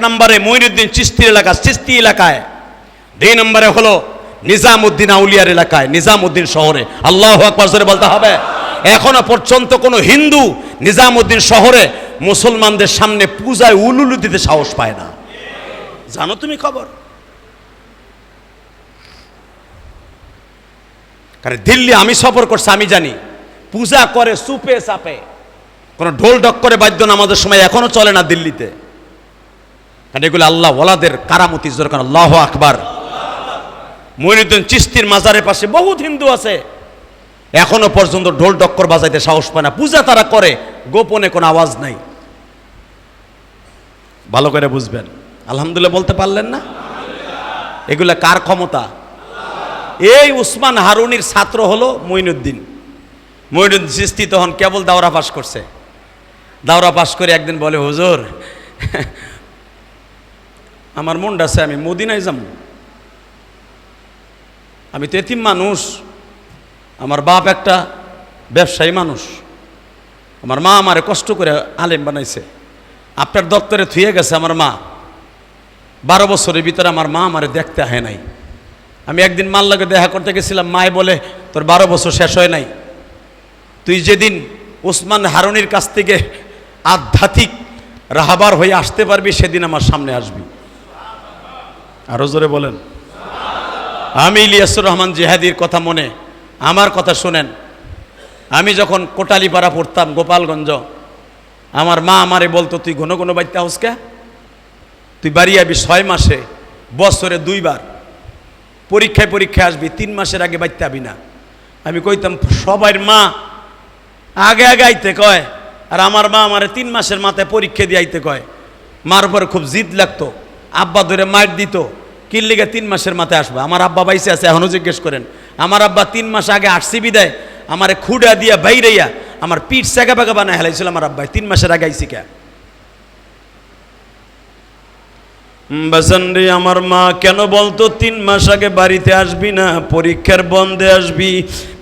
নম্বরে মঈনুদ্দিন চিস্তি এলাকা চিস্তি এলাকায়। দুই নম্বরে হলো নিজামুদ্দিন আউলিয়ার এলাকায়, নিজামুদ্দিন শহরে। আল্লাহ আকবর জোরে বলতে হবে। এখনও পর্যন্ত কোনো হিন্দু নিজামুদ্দিন শহরে মুসলমানদের সামনে পূজায় উলুলু দিতে সাহস পায় না। জানো তুমি খবর? কারণ দিল্লি আমি সফর করছি, আমি জানি। পূজা করে, সুপে চাপে। কোনো ঢোল ঢক করে বাদ্য নামাজের সময় এখনও চলে না দিল্লিতে। কারণ এগুলো আল্লাহ ওলাদের কারামতি দরকার আল্লাহ আকবার। মইনুদ্দিন চিস্তির মাজারের পাশে বহুত হিন্দু আছে। এখনও পর্যন্ত ঢোল ডক্কর বাজাইতে সাহস পায় না। পূজা তারা করে, গোপনে কোনো আওয়াজ নাই। ভালো করে বুঝবেন। আলহামদুলিল্লাহ বলতে পারলেন না? এগুলা কার ক্ষমতা? এই উসমান হারুনির ছাত্র হলো মইনুদ্দিন মইনুদ্দিন চিস্তি তখন কেবল দাওরা পাস করছে। দাওরা পাস করে একদিন বলে, হুজুর আমার মনটা আছে, আমি মদিনায় যাম আমি তেতিম মানুষ, আমার বাপ একটা ব্যবসায়ী মানুষ। আমার মা আমারে কষ্ট করে আলেম বানাইছে। আপনার দপ্তরে থুয়ে গেছে আমার মা। বারো বছরের ভিতরে আমার মা আমারে দেখতে হয় নাই। আমি একদিন মার লাগে দেখা করতে গেছিলাম, মায় বলে, তোর বারো বছর শেষ হয় নাই। তুই যেদিন ওসমান হারুনির কাছ থেকে আধ্যাত্মিক রাহাবার হয়ে আসতে পারবি, সেদিন আমার সামনে আসবি। আরও জোরে বলেন। আমি ইলিয়াসুর রহমান জেহাদির কথা মনে, আমার কথা শুনেন। আমি যখন কোটালিপাড়া পড়তাম, গোপালগঞ্জ, আমার মা আমারে বলতো, তুই ঘন ঘন বাড়িতে হাউসকে তুই বাড়ি আবি ছয় মাসে, বছরে দুইবার। পরীক্ষায় পরীক্ষায় আসবি, তিন মাসের আগে বাড়তে আবি না। আমি কইতাম সবার মা আগে আগে আইতে কয়, আর আমার মা আমারে তিন মাসের মাথায় পরীক্ষা দিয়ে আইতে কয়। মার উপরে খুব জিদ লাগতো। আব্বা ধরে মার দিত কিল্লিগে তিন মাসের মাথায় আসবে? আমার আব্বা বাইসে আছে এখনও জিজ্ঞেস করেন। আমার আব্বা তিন মাস আগে আসছি বিদায় আমারে খুঁড়া দিয়া বাইরাইয়া আমার পিঠ সেগা বেগা বানায় হেলাইছিল আমার আব্বাই। তিন মাসের আগে আইসি কে? বাসানরে আমার মা, কেন বলতো তিন মাস আগে বাড়িতে আসবি না, পরীক্ষার বন্ধে আসবি?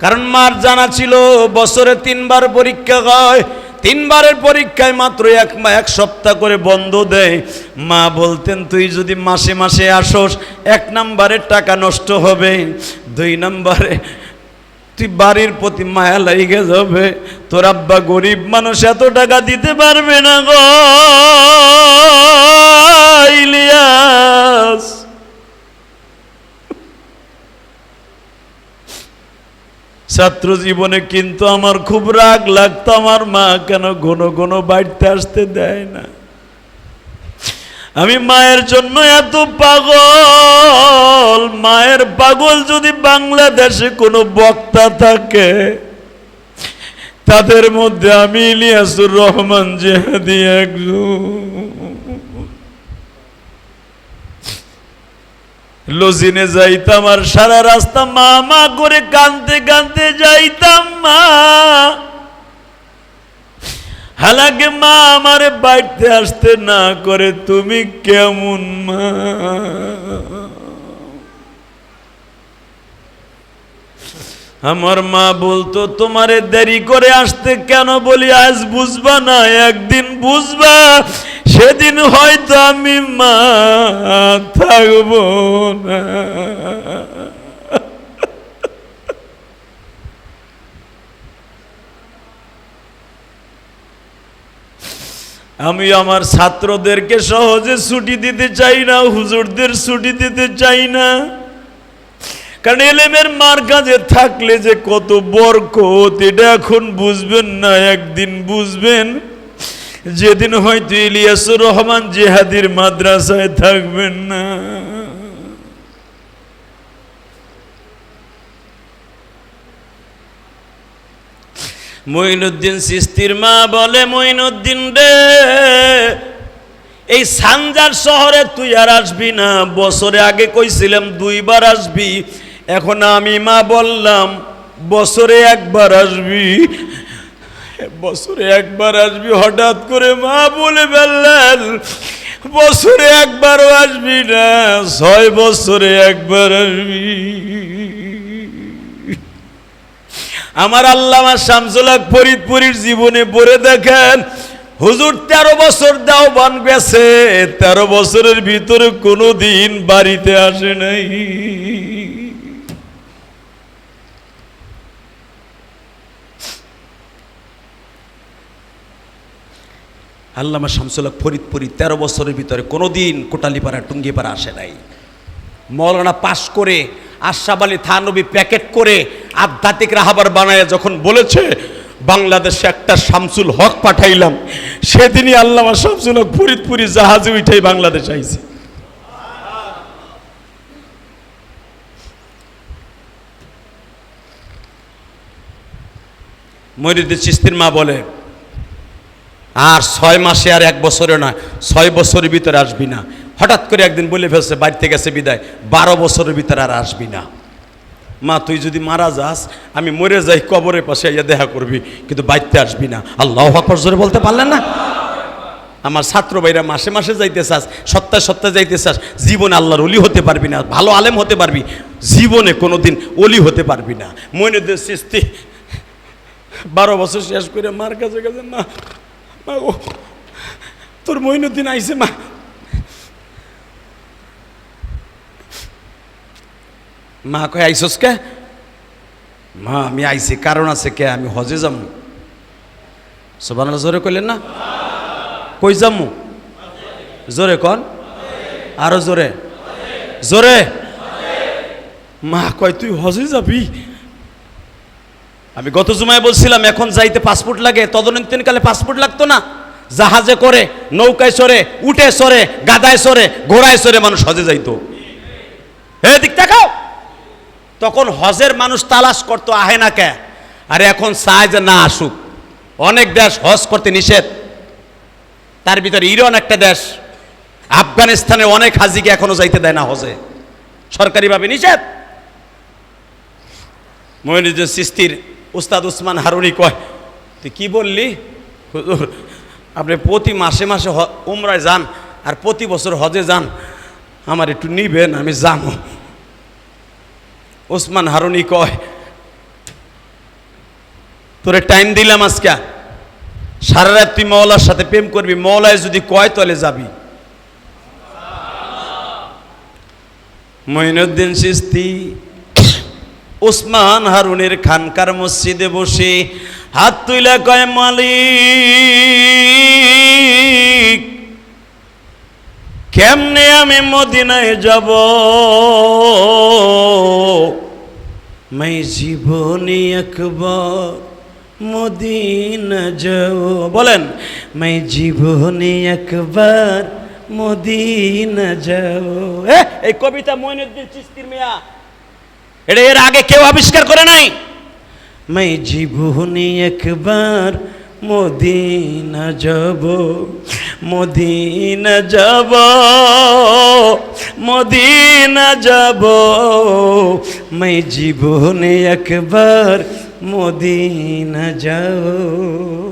কারণ মার জানা ছিল, বছরে তিনবার পরীক্ষা হয় তিনবারের পরীক্ষায় মাত্র এক এক সপ্তাহ করে বন্ধ দেয়। মা বলতেন, তুই যদি মাসে মাসে আসোস, এক নম্বরের টাকা নষ্ট হবে, দুই নাম্বারে তুই বাড়ির প্রতি মায়া লাইগে যাবে। তোর আব্বা গরিব মানুষ, এত টাকা দিতে পারবে না গো। ছাত্র জীবনে কিন্তু আমার খুব রাগ লাগতো, আমার মা কেন ঘন ঘন বাড়িতে আসতে দেয় না। আমি মায়ের জন্য এত পাগল, মায়ের পাগল যদি বাংলাদেশে কোনো বক্তা থাকে, তাদের মধ্যে আমি ইলিয়াসুর রহমান জেহাদি একজন। লজিনে যাইতাম আর সারা রাস্তা মা মা করে কানতে কানতে যাইতাম, মা। হালাকে মা আমারে বাড়িতে আসতে না করে, তুমি কেমন, মা? আমার মা বলতো, তোমারে দেরি করে আসতে কেন বলি? আজ বুঝবা না, একদিন বুঝবা সেদিন হয়তো আমি মা থাকব না। আমি আমার ছাত্রদেরকে সহজে ছুটি দিতে চাই না, হুজুরদের ছুটি দিতে চাই না। কারণ এলেমের মার কাজে থাকলে যে কত বরকত, এটা এখন বুঝবেন না, একদিন বুঝবেন। যেদিন হয়তো ইলিয়াসুর রহমান জেহাদির মাদ্রাসায় থাকবেন না। মঈনুদ্দিন সিস্তির মা বলে, মঈনুদ্দিন রে, এই সানজার শহরে তুই আর আসবি না। বছরে আগে কইছিলাম দুইবার আসবি, এখন আমি মা বললাম, বছরে একবার আসবি। বছরে একবার আসবি, হঠাৎ করে মা বলে ফেললেন, বছরে একবারও আসবি না, ছয় বছরে একবার আসবি। আমার আল্লামা শামসুল হক ফরিদপুরীর জীবনে পড়ে দেখেন, হুজুর তেরো বছর দাও বান গেছে, তেরো বছরের ভিতরে কোনো দিন বাড়িতে আসে নাই। আল্লামা শামসুল্লাহ ফরিদপুরি তেরো বছরের ভিতরে কোনো দিন কোটালিপাড়া, টুঙ্গিপাড়া আসে নাই। মৌলানা পাশ করে আশরাফ আলী থানবী প্যাকেট করে আধ্যাত্মিক রাহাবার বানায় যখন বলেছে, বাংলাদেশে একটা শামসুল হক পাঠাইলাম, সেদিনই আল্লামা শামসুল হক ফরিদপুরি জাহাজে উঠেই বাংলাদেশ আইছে। মরিদুল চিস্তির মা বলে আর ছয় মাসে আর এক বছরে না ছয় বছরের ভিতরে আসবি না। হঠাৎ করে একদিন বলে ফেলছে বাড়িতে গেছে বিদায়, বারো বছরের ভিতরে আর আসবি না। মা, তুই যদি মারা যাস, আমি মরে যাই, কবরের পাশে ইয়া দেখা করবি, কিন্তু বাড়িতে আসবি না। আল্লাহ আকবর জোরে বলতে পারলেন না? আমার ছাত্র ভাইরা মাসে মাসে যাইতে চাস, সপ্তাহে সপ্তাহে যাইতে চাস, জীবনে আল্লাহর অলি হতে পারবি না। ভালো আলেম হতে পারবি, জীবনে কোনো দিন অলি হতে পারবি না। মইনুদ্দিন সৃষ্টি, বারো বছর শেষ করে মার কাছে গেছে মা। মা ও তোর মইনুদ্দিন আইছে মা। মা কয় আইসস কে? মা, আমি আইছি, কারণ আছে কে? আমি হজে যাম। সোবান জোরে কইলেন না? কই যামু? জোরে কন? আরও জোরে। জোরে। মা কয়, তুই হজে যাবি? আমি গত জুমায় বলছিলাম, এখন যাইতে পাসপোর্ট লাগে তদনীন্তনকালে পাসপোর্ট লাগতো না। জাহাজে করে, নৌকায় সরে উঠে সরে গাদায় সরে ঘোড়ায় সরে মানুষ হজে যাইতো। হে, দিক দেখাও তখন হজের মানুষ তালাশ করতো, আহে না কে? আর এখন চায় যে না আসুক। অনেক দেশ হজ করতে নিষেধ। তার ভিতরে ইরান একটা দেশ। আফগানিস্তানে অনেক হাজিকে এখনও যাইতে দেয় না হজে। সরকারিভাবে নিষেধ। মহিনুদ্দিন সিস্তির উস্তাদ উসমান হারুনি কয়, তুই কি বললি? হুজুর, আপনি প্রতি মাসে মাসে উমরায় যান আর প্রতি বছর হজে যান। আমার একটু নিবেন, আমি যাব ওসমান হারুনি কয়, তোরে টাইম দিলাম আজকে। সারা রাত তুই মৌলার সাথে প্রেম করবি মৌলায় যদি কয় তলে যাবি। মঈনুদ্দিন সিস্তি ওসমান হারুনের খানকার মসজিদে বসে হাত তুইলা কয় মালিক কেমনে আমি মদিনায় যাব? मैं জীবনে একবার মদিনা যাব। বলেন मैं জীবনে একবার মদিনা এ, এই কবিতা মইনুদ্দিন চিস্তির মিয়া এটা এর আগে কেউ আবিষ্কার করে নাই? मैं জীবনে একবার মদিনা যাব মদিনা যাব মদিনা যাব। মাই জীবনে একবার মদিনা যাব।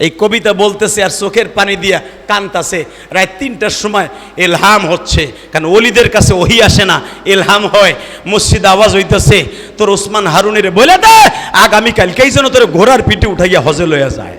এই কবিতা বলতেছে আর চোখের পানি দিয়া কানতাছে। রাত তিনটার সময় এলহাম হচ্ছে, কারণ অলিদের কাছে ওহি আসে না, এলহাম হয়, মসজিদ আওয়াজ হইতেছে, তোর ওসমান হারুনের বলে দে, আগামীকালকেই যেন তোর ঘোড়ার পিঠে উঠাইয়া হজে লইয়া যায়।